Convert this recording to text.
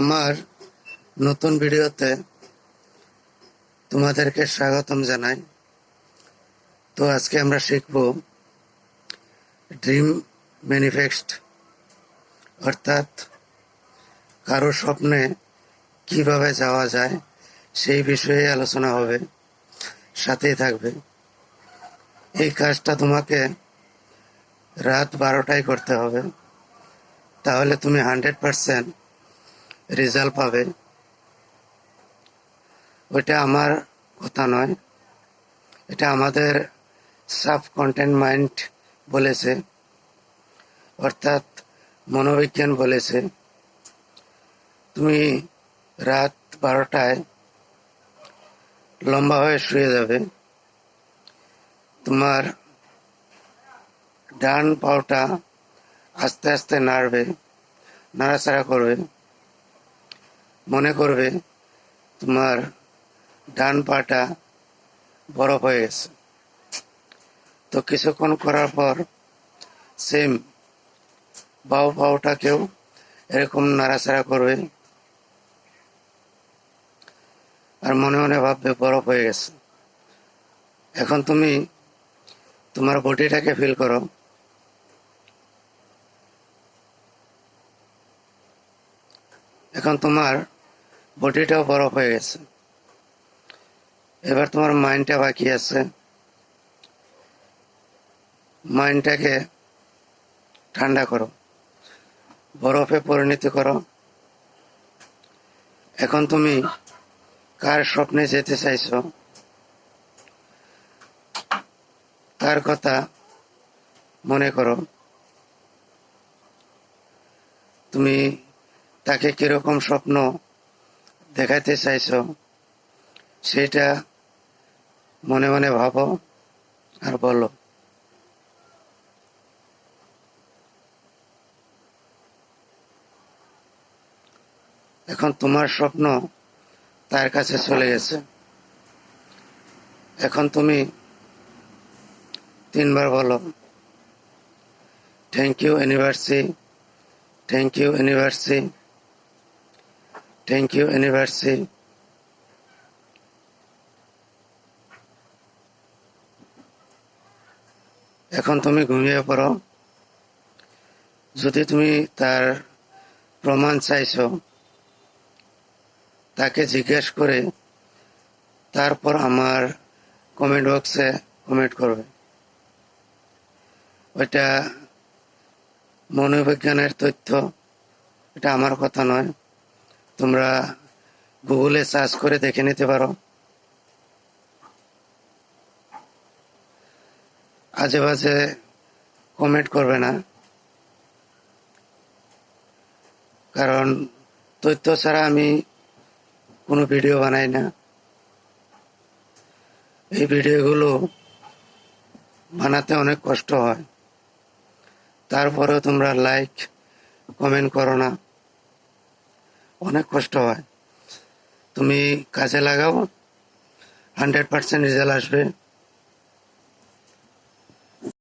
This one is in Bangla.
আমার নতুন ভিডিওতে তোমাদেরকে স্বাগতম জানাই। তো আজকে আমরা শিখব ড্রিম ম্যানিফেস্ট, অর্থাৎ কারও স্বপ্নে কীভাবে যাওয়া যায় সেই বিষয়ে আলোচনা হবে, সাথেই থাকবে। এই কাজটা তোমাকে রাত বারোটায় করতে হবে। তাহলে তুমি হান্ড্রেড পারসেন্ট রেজাল্ট পাবে। ওইটা আমার কথা নয়। এটা আমাদের সাব মাইন্ড বলেছে। অর্থাৎ মনোবিজ্ঞান বলেছে। তুমি রাত বারোটায় লম্বা হয়ে শুয়ে যাবে। তোমার ডান পাওটা আস্তে আস্তে নাড়বে, নাড়াচাড়া করবে। মনে করবে তোমার ডান পাটা বরফ হয়ে গেছে। তো কিছুক্ষণ করার পর সেম বাউ পাওটাকেও এরকম নাড়াচাড়া করবে আর মনে মনে ভাববে বরফ হয়ে গেছে। এখন তুমি তোমার বডিটাকে ফিল করো। এখন তোমার বডিটাও বরফ হয়ে গেছে। এবার তোমার মাইন্ডটা বাকি আছে। মাইন্ডটাকে ঠান্ডা করো। বরফে পরিণত করো। এখন তুমি কার স্বপ্নে যেতে চাইছো? তার কথা মনে করো। তুমি তাকে কীরকম স্বপ্ন দেখাতে চাইছ সেটা মনে মনে ভাবো আর বলো। এখন তোমার স্বপ্ন তার কাছে চলে গেছে। এখন তুমি তিনবার বলো thank you university thank you university thank you university এখন তুমি ঘুমিয়ে পড়ো। যদি তুমি তার প্রমাণ চাইছ, তাকে জিজ্ঞেস করে তারপর আমার কমেন্ট বক্সে কমেন্ট করবে। ওইটা মনোবিজ্ঞানের তথ্য, এটা আমার কথা নয়। তোমরা গুগলে সার্চ করে দেখে নিতে পারো। আজে বাজে কমেন্ট করবে না। কারণ তথ্য ছাড়া আমি কোনো ভিডিও বানাই না। এই ভিডিওগুলো বানাতে অনেক কষ্ট হয়। তারপরেও তোমরা লাইক, কমেন্ট করো না। অনেক কষ্ট হয়। তুমি কাজে লাগাও হান্ড্রেড পার্সেন্ট রেজাল্ট আসবে।